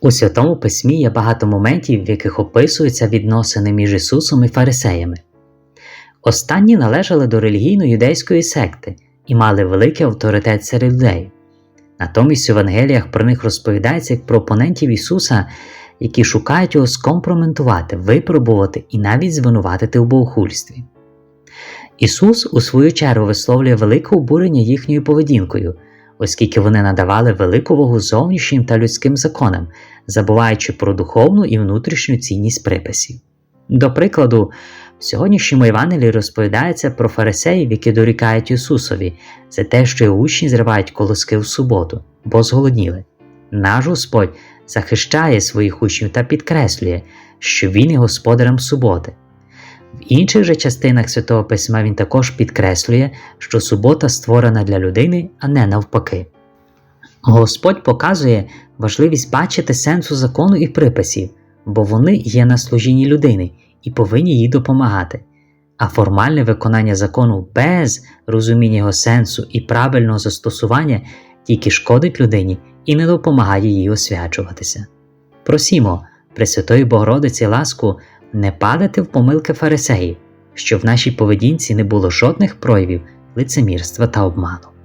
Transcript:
У Святому Письмі є багато моментів, в яких описуються відносини між Ісусом і фарисеями. Останні належали до релігійно-юдейської секти і мали великий авторитет серед людей. Натомість у Евангеліях про них розповідається як про опонентів Ісуса, які шукають його скомпроментувати, випробувати і навіть звинуватити у богохульстві. Ісус, у свою чергу, висловлює велике обурення їхньою поведінкою, оскільки вони надавали велику вагу зовнішнім та людським законам, забуваючи про духовну і внутрішню цінність приписів. До прикладу, в сьогоднішньому Євангелії розповідається про фарисеїв, які дорікають Ісусові за те, що його учні зривають колоски в суботу, бо зголодніли. Наш Господь захищає своїх учнів та підкреслює, що Він є господарем суботи. Інших же частинах Святого Письма він також підкреслює, що субота створена для людини, а не навпаки. Господь показує важливість бачити сенсу закону і приписів, бо вони є на служінні людини і повинні їй допомагати. А формальне виконання закону без розуміння його сенсу і правильного застосування тільки шкодить людині і не допомагає їй освячуватися. Просімо, Пресвятої Богородиці ласку не падати в помилки фарисеїв, щоб в нашій поведінці не було жодних проявів лицемірства та обману.